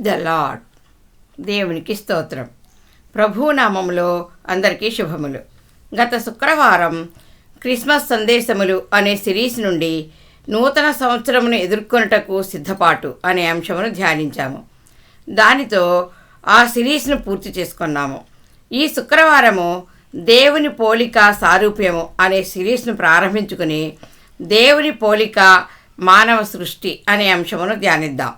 Praise the lord దేవునికి స్తోత్రం. ప్రభునామంలో అందరికీ శుభములు. గత శుక్రవారం క్రిస్మస్ సందేశములు అనే సిరీస్ నుండి నూతన సంవత్సరమును ఎదుర్కొనుటకు సిద్ధపాటు అనే అంశమును ధ్యానించాము. దానితో ఆ సిరీస్ను పూర్తి చేసుకున్నాము. ఈ శుక్రవారము దేవుని పోలిక సారూప్యము అనే సిరీస్ను ప్రారంభించుకుని దేవుని పోలిక మానవ సృష్టి అనే అంశమును ధ్యానిద్దాం.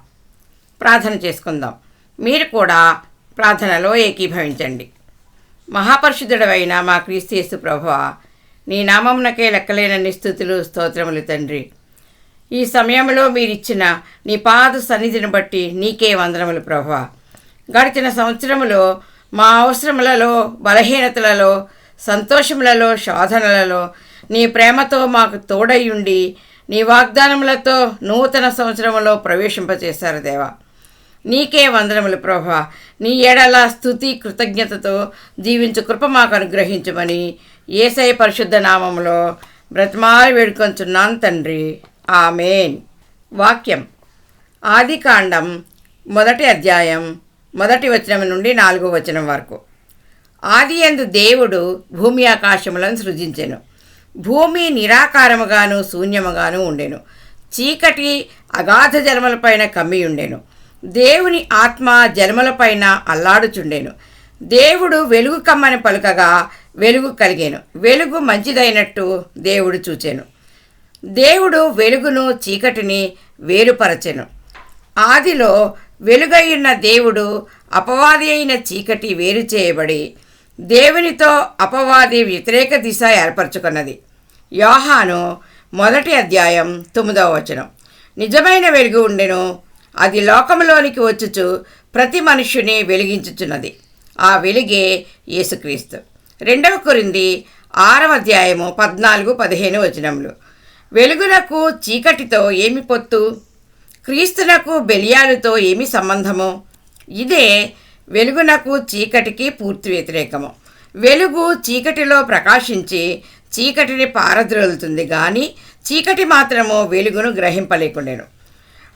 ప్రార్థన చేసుకుందాం. మీరు కూడా ప్రార్థనలో ఏకీభవించండి. మహాపరిశుద్ధుడవైన మా క్రీస్తు ప్రభువ నీ నామమునకే లెక్కలేనన్ని స్థుతులు స్తోత్రములు తండ్రి. ఈ సమయంలో మీరిచ్చిన నీ పాద సన్నిధిని బట్టి నీకే వందనములు ప్రభువ. గడిచిన సంవత్సరములో మా అవసరములలో బలహీనతలలో సంతోషములలో శోధనలలో నీ ప్రేమతో మాకు తోడయ్యుండి నీ వాగ్దానములతో నూతన సంవత్సరంలో ప్రవేశింపచేశారు దేవా. నీకే వందనములు ప్రభా. నీ ఏడల స్థుతి కృతజ్ఞతతో జీవించు కృప మాకు అనుగ్రహించమని ఏసై పరిశుద్ధ నామములో బ్రతమారి వేడుకొంచున్నాను తండ్రి. ఆమెన్. వాక్యం. ఆదికాండం మొదటి అధ్యాయం మొదటి వచనం నుండి నాలుగో వచనం వరకు. ఆది ఎందు దేవుడు భూమి ఆకాశములను సృజించెను. భూమి నిరాకారముగాను శూన్యముగాను ఉండెను. చీకటి అగాధ జలములపైన కమ్మి ఉండెను దేవుని ఆత్మ జన్మలపైన అల్లాడుచుండెను. దేవుడు వెలుగు కమ్మని పలుకగా వెలుగు కలిగేను. వెలుగు మంచిదైనట్టు దేవుడు చూచాను. దేవుడు వెలుగును చీకటిని వేరుపరచెను. ఆదిలో వెలుగైన దేవుడు అపవాది అయిన చీకటి వేరు చేయబడి దేవునితో అపవాది వ్యతిరేక దిశ ఏర్పరచుకున్నది. యోహాను మొదటి అధ్యాయం తొమ్మిదవ వచనం. నిజమైన వెలుగు ఉండెను అది లోకంలోనికి వచ్చుచు ప్రతి మనుష్యుని వెలిగించుచున్నది. ఆ వెలుగే యేసుక్రీస్తు. రెండవ కొరింది ఆరవ అధ్యాయము పద్నాలుగు పదిహేను వచనములు. వెలుగునకు చీకటితో ఏమి పొత్తు? క్రీస్తునకు బెలియాలుతో ఏమి సంబంధము? ఇదే వెలుగునకు చీకటికి పూర్తి వ్యతిరేకము. వెలుగు చీకటిలో ప్రకాశించి చీకటిని పారద్రోలుతుంది కానీ చీకటి మాత్రము వెలుగును గ్రహింపలేకుండేను.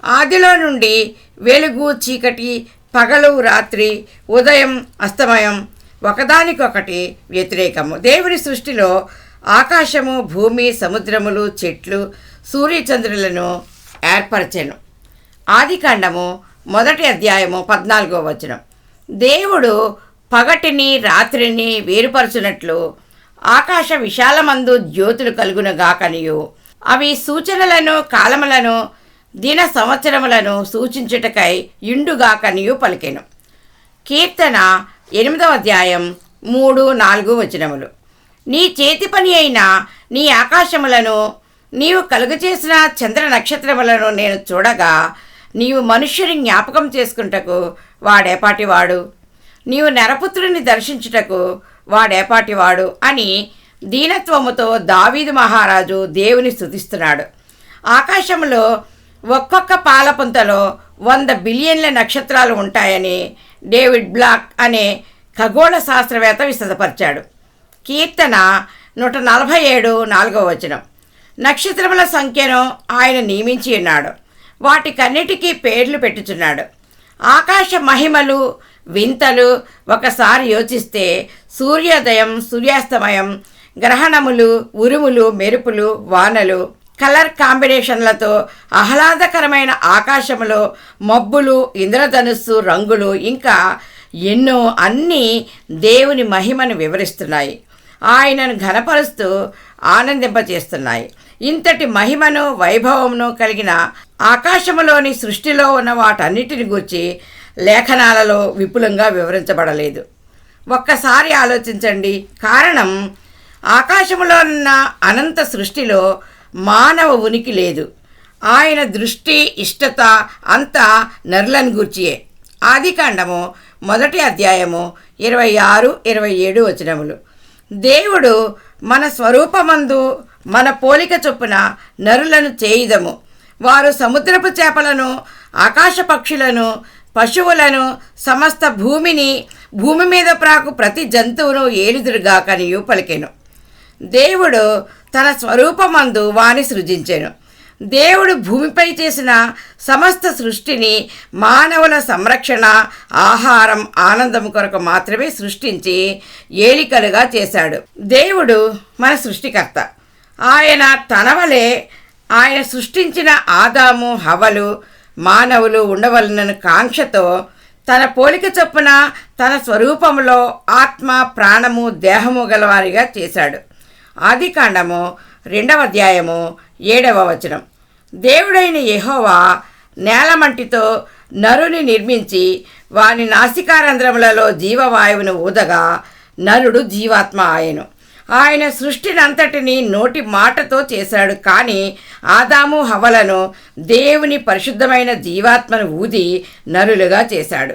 ఆదిలో నుండి వెలుగు చీకటి పగలు రాత్రి ఉదయం అస్తమయం ఒకదానికొకటి వ్యతిరేకము. దేవుని సృష్టిలో ఆకాశము భూమి సముద్రములు చెట్లు సూర్యచంద్రులను ఏర్పరచెను. ఆదికాండము మొదటి అధ్యాయము పద్నాలుగో వచనం. దేవుడు పగటిని రాత్రిని వేరుపరచునట్లు ఆకాశ విశాలమందు జ్యోతులు కలుగునగాకనియు. అవి సూచనలను కాలములను దిన సంవత్సరములను సూచించుటకై ఇండుగాకనియు పలికెను. కీర్తన ఎనిమిదవ అధ్యాయం మూడు నాలుగు వచనములు. నీ చేతి పని అయిన నీ ఆకాశములను నీవు కలుగచేసిన చంద్ర నక్షత్రములను నేను చూడగా నీవు మనుష్యుని జ్ఞాపకం చేసుకుంటకు వాడేపాటివాడు. నీవు నరపుత్రుని దర్శించుటకు వాడేపాటివాడు అని దీనత్వముతో దావీదు మహారాజు దేవుని స్థుతిస్తున్నాడు ఆకాశంలో ఒక్కొక్క పాలపుంతలో వంద బిలియన్ల నక్షత్రాలు ఉంటాయని డేవిడ్ బ్లాక్ అనే ఖగోళ శాస్త్రవేత్త విశదపరిచాడు కీర్తన నూట నలభై ఏడు నాలుగవ వచనం. నక్షత్రముల సంఖ్యను ఆయన నియమించి ఉన్నాడు. వాటికన్నిటికీ పేర్లు పెట్టుచున్నాడు. ఆకాశ మహిమలు వింతలు ఒకసారి యోచిస్తే సూర్యోదయం సూర్యాస్తమయం గ్రహణములు ఉరుములు మెరుపులు వానలు కలర్ కాంబినేషన్లతో ఆహ్లాదకరమైన ఆకాశములో మబ్బులు ఇంద్రధనుస్సు రంగులు ఇంకా ఎన్నో అన్నీ దేవుని మహిమను వివరిస్తున్నాయి. ఆయనను ఘనపరుస్తూ ఆనందింపచేస్తున్నాయి ఇంతటి మహిమను వైభవమును కలిగిన ఆకాశములోని సృష్టిలో ఉన్న వాటన్నిటిని గూర్చి లేఖనాలలో విపులంగా వివరించబడలేదు. ఒక్కసారి ఆలోచించండి. కారణం ఆకాశములో ఉన్న అనంత సృష్టిలో మానవ ఉనికి లేదు. ఆయన దృష్టి ఇష్టత అంతా నరులను గూర్చియే. ఆదికాండము మొదటి అధ్యాయము ఇరవై ఆరు ఇరవై ఏడు వచనములు. దేవుడు మన స్వరూపమందు మన పోలిక చొప్పున నరులను చేయుదము. వారు సముద్రపు చేపలను ఆకాశ పక్షులను పశువులను సమస్త భూమిని భూమి మీద ప్రాకు ప్రతి జంతువును ఏలుదురుగా కనియు పలికెను. దేవుడు తన స్వరూపమందు వాని సృజించెను. దేవుడు భూమిపై చేసిన సమస్త సృష్టిని మానవుల సంరక్షణ ఆహారం ఆనందం కొరకు మాత్రమే సృష్టించి ఏలికలుగా చేశాడు. దేవుడు మన సృష్టికర్త. ఆయన తనవలే ఆయన సృష్టించిన ఆదాము హవలు మానవులు ఉండవలనని కాంక్షతో తన పోలిక చొప్పున తన స్వరూపంలో ఆత్మ ప్రాణము దేహము గలవారిగా చేశాడు. ఆదికాండము రెండవ అధ్యాయము ఏడవ వచనం. దేవుడైన యహోవా నేలమంటితో నరుని నిర్మించి వాని నాసికారంధ్రములలో జీవవాయువును ఊదగా నరుడు జీవాత్మ ఆయను. ఆయన సృష్టినంతటిని నోటి మాటతో చేశాడు కానీ ఆదాము హవలను దేవుని పరిశుద్ధమైన జీవాత్మను ఊది నరులుగా చేశాడు.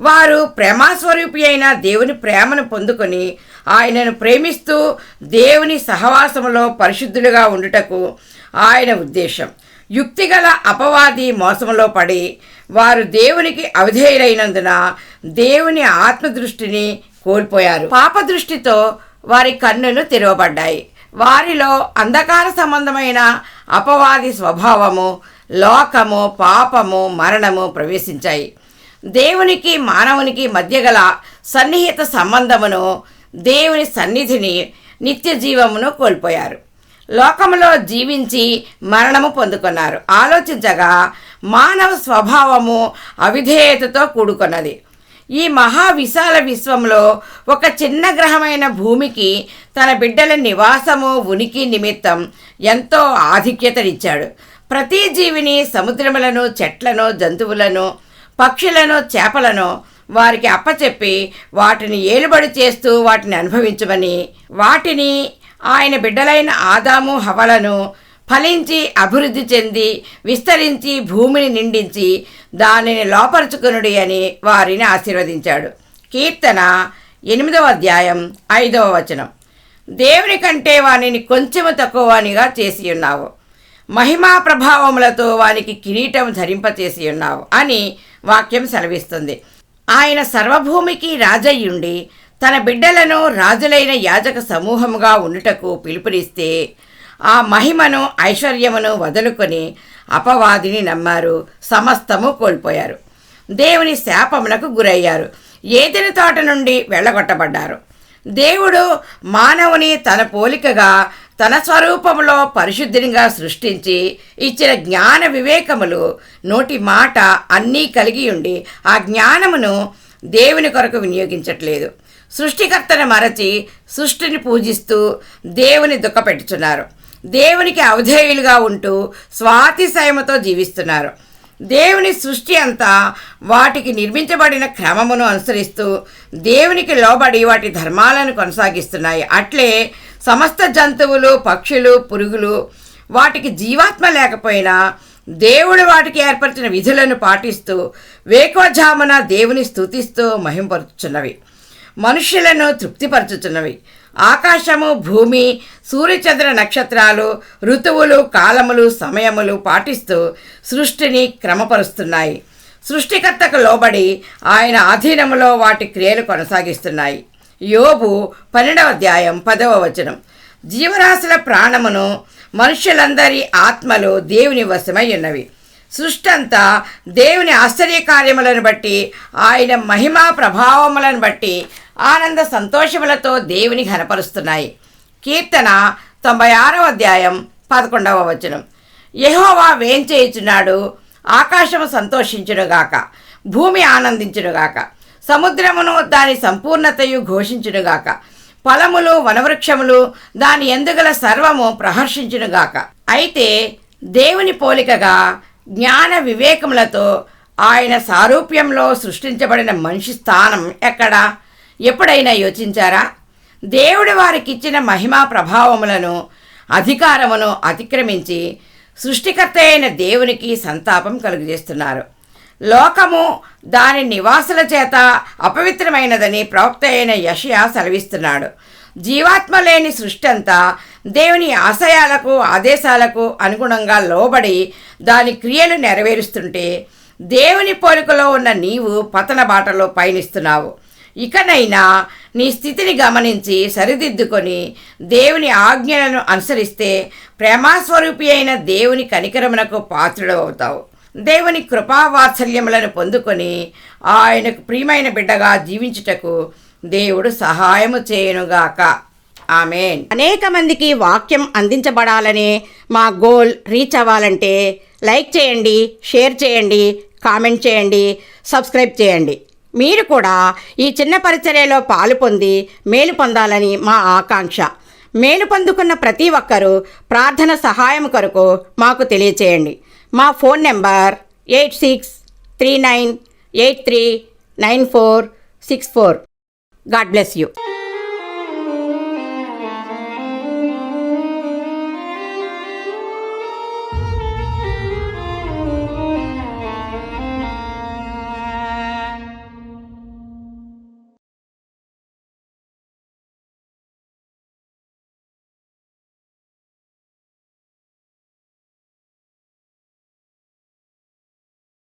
వారు ప్రేమాస్వరూపి అయిన దేవుని ప్రేమను పొందుకొని ఆయనను ప్రేమిస్తూ దేవుని సహవాసములో పరిశుద్ధులుగా ఉండుటకు ఆయన ఉద్దేశం. యుక్తిగల అపవాది మోసములో పడి వారు దేవునికి అవిధేయులైనందున దేవుని ఆత్మదృష్టిని కోల్పోయారు. పాప దృష్టితో వారి కన్నులు తెరవబడ్డాయి. వారిలో అంధకార సంబంధమైన అపవాది స్వభావము లోకము పాపము మరణము ప్రవేశించాయి. దేవునికి మానవునికి మధ్య గల సన్నిహిత సంబంధమును దేవుని సన్నిధిని నిత్య జీవమును కోల్పోయారు. లోకములో జీవించి మరణము పొందుకున్నారు. ఆలోచించగా మానవ స్వభావము అవిధేయతతో కూడుకున్నది. ఈ మహా విశాల విశ్వంలో ఒక చిన్న గ్రహమైన భూమికి తన బిడ్డల నివాసము ఉనికి నిమిత్తం ఎంతో ఆధిక్యతనిచ్చాడు. ప్రతి జీవిని సముద్రములను చెట్లను జంతువులను పక్షులను చేపలను వారికి అప్పచెప్పి వాటిని ఏలుబడి చేస్తూ వాటిని అనుభవించమని వాటిని ఆయన బిడ్డలైన ఆదాము హవలను ఫలించి అభివృద్ధి చెంది విస్తరించి భూమిని నిండించి దానిని లోపరుచుకునుడి అని వారిని ఆశీర్వదించాడు. కీర్తన ఎనిమిదవ అధ్యాయం ఐదవ వచనం. దేవుని కంటే వానిని కొంచెము తక్కువనిగా చేసి ఉన్నావు. మహిమా ప్రభావములతో వానికి కిరీటం ధరింపచేసి ఉన్నావు అని వాక్యం సెలవిస్తుంది. ఆయన సర్వభూమికి రాజయ్యుండి తన బిడ్డలను రాజులైన యాజక సమూహముగా ఉండుటకు పిలుపునిస్తే ఆ మహిమను ఐశ్వర్యమును వదులుకొని అపవాదిని నమ్మారు సమస్తము కోల్పోయారు. దేవుని శాపమునకు గురయ్యారు. ఏదిని తోట నుండి వెళ్ళగొట్టబడ్డారు? దేవుడు మానవుని తన పోలికగా తన స్వరూపములో పరిశుద్ధినిగా సృష్టించి ఇచ్చిన జ్ఞాన వివేకములు నోటి మాట అన్నీ కలిగి ఉండి ఆ జ్ఞానమును దేవుని కొరకు వినియోగించట్లేదు. సృష్టికర్తను మరచి సృష్టిని పూజిస్తూ దేవుని దుఃఖపెట్టుచున్నారు. దేవునికి అవధేయులుగా ఉంటూ స్వాతిశయముతో జీవిస్తున్నారు. దేవుని సృష్టి అంతా వాటికి నిర్మించబడిన క్రమమును అనుసరిస్తూ దేవునికి లోబడి వాటి ధర్మాలను కొనసాగిస్తున్నాయి. అట్లే సమస్త జంతువులు పక్షులు పురుగులు వాటికి జీవాత్మ లేకపోయినా దేవుడు వాటికి ఏర్పరిచిన విధులను పాటిస్తూ వేకోజామున దేవుని స్తుతిస్తూ మహింపరుచున్నవి మనుష్యులను తృప్తిపరచుచున్నవి. ఆకాశము భూమి సూర్యచంద్ర నక్షత్రాలు ఋతువులు కాలములు సమయములు పాటిస్తూ సృష్టిని క్రమపరుస్తున్నాయి. సృష్టికర్తకు లోబడి ఆయన ఆధీనములో వాటి క్రియలు కొనసాగిస్తున్నాయి. యోబు పన్నెండవ అధ్యాయం పదవ వచనం. జీవరాశుల ప్రాణమును మనుషులందరి ఆత్మలు దేవుని వశమై ఉన్నవి. సృష్టి అంతా దేవుని ఆశ్చర్య కార్యములను బట్టి ఆయన మహిమా ప్రభావములను బట్టి ఆనంద సంతోషములతో దేవుని ఘనపరుస్తున్నాయి. కీర్తన తొంభై ఆరవ అధ్యాయం పదకొండవ వచనం. యహోవా వేంచేయుచున్నాడు ఆకాశము సంతోషించునుగాక భూమి ఆనందించునుగాక. సముద్రమును దాని సంపూర్ణతయు ఘోషించునుగాక. ఫలములు వనవృక్షములు దాని ఎందుగల సర్వము ప్రహర్షించునుగాక. అయితే దేవుని పోలికగా జ్ఞాన వివేకములతో ఆయన సారూప్యంలో సృష్టించబడిన మనిషి స్థానం ఎక్కడ? ఎప్పుడైనా యోచించారా? దేవుడు వారికిచ్చిన మహిమా ప్రభావములను అధికారమును అతిక్రమించి సృష్టికర్త అయిన దేవునికి సంతాపం కలుగజేస్తున్నారు. లోకము దాని నివాసుల చేత అపవిత్రమైనదని ప్రవక్త అయిన యషయా సెలవిస్తున్నాడు. జీవాత్మ లేని సృష్టి అంతా దేవుని ఆశయాలకు ఆదేశాలకు అనుగుణంగా లోబడి దాని క్రియలు నెరవేరుస్తుంటే దేవుని పోలికలో ఉన్న నీవు పతన బాటలో పయనిస్తున్నావు. ఇకనైనా నీ స్థితిని గమనించి సరిదిద్దుకొని దేవుని ఆజ్ఞలను అనుసరిస్తే ప్రేమాస్వరూపి అయిన దేవుని కనికరమునకు పాత్రుడవుతావు దేవుని కృపావాత్సల్యములను పొందుకొని ఆయనకు ప్రియమైన బిడ్డగా జీవించుటకు దేవుడు సహాయము చేయనుగాక. ఆమెన్. అనేక మందికి వాక్యం అందించబడాలనే మా గోల్ రీచ్ అవ్వాలంటే లైక్ చేయండి షేర్ చేయండి కామెంట్ చేయండి సబ్స్క్రైబ్ చేయండి. మీరు కూడా ఈ చిన్న పరిచర్యలో పాలు పొంది మేలు పొందాలని మా ఆకాంక్ష. మేలు పొందుకున్న ప్రతి ఒక్కరూ ప్రార్థన సహాయం కొరకు మాకు తెలియచేయండి. మా phone number eight six three nine eight three nine four six four. God bless you.